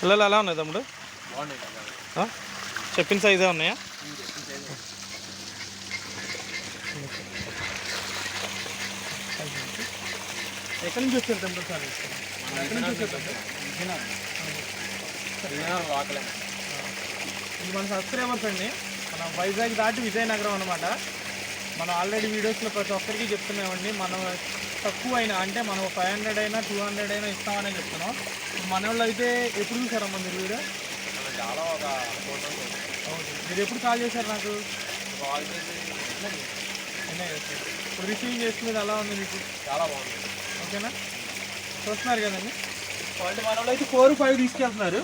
పిల్లలు ఎలా ఉన్నాయి తమ్ముడు? చెప్పిన సైజే ఉన్నాయా? ఎక్కడి నుంచి వచ్చారు టెంపుల్ సార్? ఎక్కడి నుంచి వచ్చారు ఇది మన సబ్స్క్రైబర్స్ అండి. మన వైజాగ్ దాటి విజయనగరం అనమాట మనం ఆల్రెడీ వీడియోస్లో ప్రతి ఒక్కరికి చెప్తున్నామండి. మనం తక్కువ అయినా అంటే మనం ఫైవ్ హండ్రెడ్ అయినా టూ హండ్రెడ్ అయినా ఇస్తామని చెప్తున్నాం. మన వాళ్ళు అయితే ఎప్పుడు చూసారమ్మా మీరు వీడియో? చాలా ఒక మీరు ఎప్పుడు కాల్ చేశారు నాకు? కాల్ చేసి ఇప్పుడు రిసీవింగ్ చేసుకునేది ఎలా ఉంది మీకు? చాలా బాగుంది. ఓకేనా? చూస్తున్నారు కదండి. క్వాలిటీ మన వాళ్ళు అయితే ఫోర్ ఫైవ్ తీసుకెళ్తున్నారు.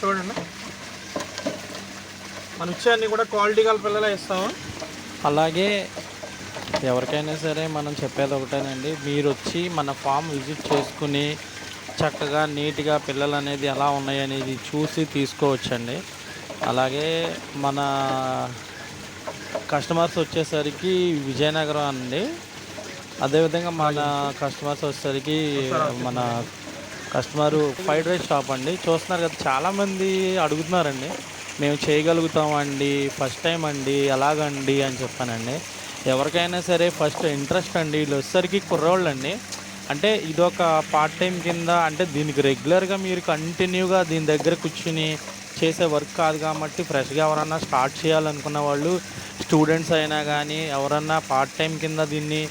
చూడండి. మన ఇచ్చేయన్ని కూడా క్వాలిటీ గల పిల్లలే ఇస్తాము. అలాగే ఎవరికైనా సరే మనం చెప్పేది ఒకటేనండి. మీరు వచ్చి మన ఫామ్ విజిట్ చేసుకుని చక్కగా నీట్గా పిల్లలు అనేది ఎలా ఉన్నాయనేది చూసి తీసుకోవచ్చండి. అలాగే మన కస్టమర్స్ వచ్చేసరికి విజయనగరం అండి. అదేవిధంగా మన కస్టమర్స్ వచ్చేసరికి మన కస్టమర్ ఫ్రైడ్ రైస్ షాప్ అండి. చూస్తున్నారు కదా చాలామంది అడుగుతున్నారండి. మేము చేయగలుగుతామండి ఫస్ట్ టైం అండి ఎలాగండి అని చెప్పానండి. ఎవరికైనా సరే ఫస్ట్ ఇంట్రెస్ట్ అండి. వీళ్ళు వచ్చేసరికి కుర్రోళ్ళు అండి అంటే ఇదొక పార్ట్ టైం కింద అంటే దీనికి రెగ్యులర్గా మీరు కంటిన్యూగా దీని దగ్గర కూర్చుని చేసే వర్క్ కాదు కాబట్టి ఫ్రెష్గా ఎవరన్నా స్టార్ట్ చేయాలనుకున్న వాళ్ళు స్టూడెంట్స్ అయినా కానీ ఎవరన్నా పార్ట్ టైం కింద దీన్ని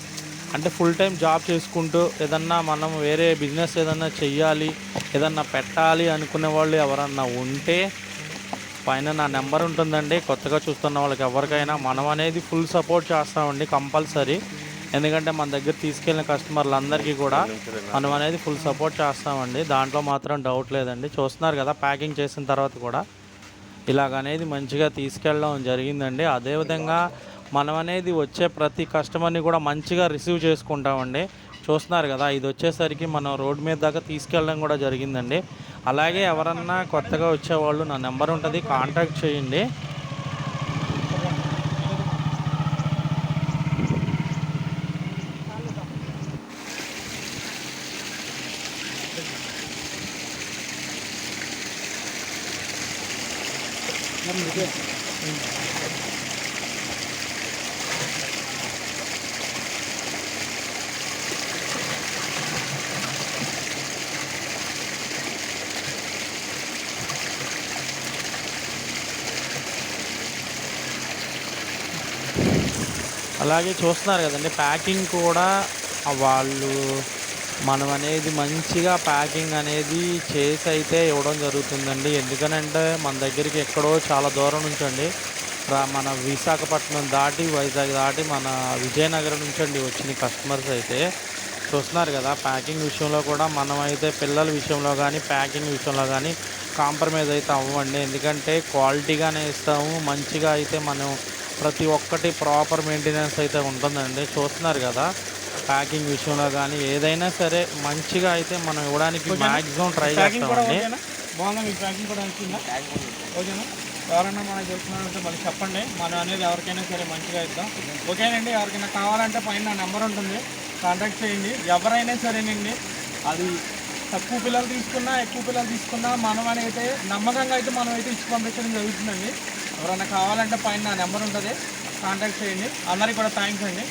అంటే ఫుల్ టైం జాబ్ చేసుకుంటూ ఏదన్నా మనం వేరే బిజినెస్ ఏదన్నా చెయ్యాలి ఏదన్నా పెట్టాలి అనుకునే వాళ్ళు ఎవరన్నా ఉంటే పైన నా నెంబర్ ఉంటుందండి. కొత్తగా చూస్తున్న వాళ్ళకి ఎవరికైనా మనం అనేది ఫుల్ సపోర్ట్ చేస్తామండి కంపల్సరీ. ఎందుకంటే మన దగ్గర తీసుకెళ్ళిన కస్టమర్లందరికీ కూడా మనం అనేది ఫుల్ సపోర్ట్ చేస్తామండి. దాంట్లో మాత్రం డౌట్ లేదండి. చూస్తున్నారు కదా ప్యాకింగ్ చేసిన తర్వాత కూడా ఇలాగనేది మంచిగా తీసుకెళ్ళడం జరిగిందండి. అదేవిధంగా మనం అనేది వచ్చే ప్రతి కస్టమర్ని కూడా మంచిగా రిసీవ్ చేసుకుంటామండి. చూస్తున్నారు కదా ఇది వచ్చేసరికి మనం రోడ్ మీద దాకా తీసుకెళ్ళడం కూడా జరిగిందండి. అలాగే ఎవరన్నా కొత్తగా వచ్చేవాళ్ళు నా నెంబర్ ఉంటుంది కాంటాక్ట్ చేయండి. అలాగే చూస్తున్నారు కదండి ప్యాకింగ్ కూడా వాళ్ళు మనం అనేది మంచిగా ప్యాకింగ్ అనేది చేసి అయితే ఇవ్వడం జరుగుతుందండి. ఎందుకనంటే మన దగ్గరికి ఎక్కడో చాలా దూరం నుంచండి రా మన విశాఖపట్నం దాటి వైజాగ్ దాటి మన విజయనగరం నుంచండి వచ్చిన కస్టమర్స్ అయితే. చూస్తున్నారు కదా ప్యాకింగ్ విషయంలో కూడా మనం అయితే పిల్లల విషయంలో కానీ ప్యాకింగ్ విషయంలో కానీ కాంప్రమైజ్ అయితే అవ్వండి. ఎందుకంటే క్వాలిటీగానే ఇస్తాము మంచిగా అయితే మనం ప్రతి ఒక్కటి ప్రాపర్ మెయింటెనెన్స్ అయితే ఉంటుందండి. చూస్తున్నారు కదా ప్యాకింగ్ విషయంలో కానీ ఏదైనా సరే మంచిగా అయితే మనం ఇవ్వడానికి మ్యాక్సిమం ట్రై చేస్తామండి. బాగుందా? మీకు ప్యాకింగ్ కూడా నచ్చిందా? ఓకేనా? ఎవరైనా మనకు తెలుసుకున్నారంటే మళ్ళీ చెప్పండి. మనం అనేది ఎవరికైనా సరే మంచిగా ఇద్దాం. ఓకేనండి ఎవరికైనా కావాలంటే పైన నా నెంబర్ ఉంటుంది. కాంటాక్ట్ చేయండి. ఎవరైనా సరేనండి అది తక్కువ పిల్లలు తీసుకున్నా ఎక్కువ పిల్లలు తీసుకున్నా మనం అనేది నమ్మకంగా అయితే మనం అయితే ఇచ్చి పంపించడం జరుగుతుందండి. ఎవరైనా కావాలంటే పైన నా నెంబర్ ఉంటుంది. కాంటాక్ట్ చేయండి. అందరికీ కూడా థ్యాంక్స్ అండి.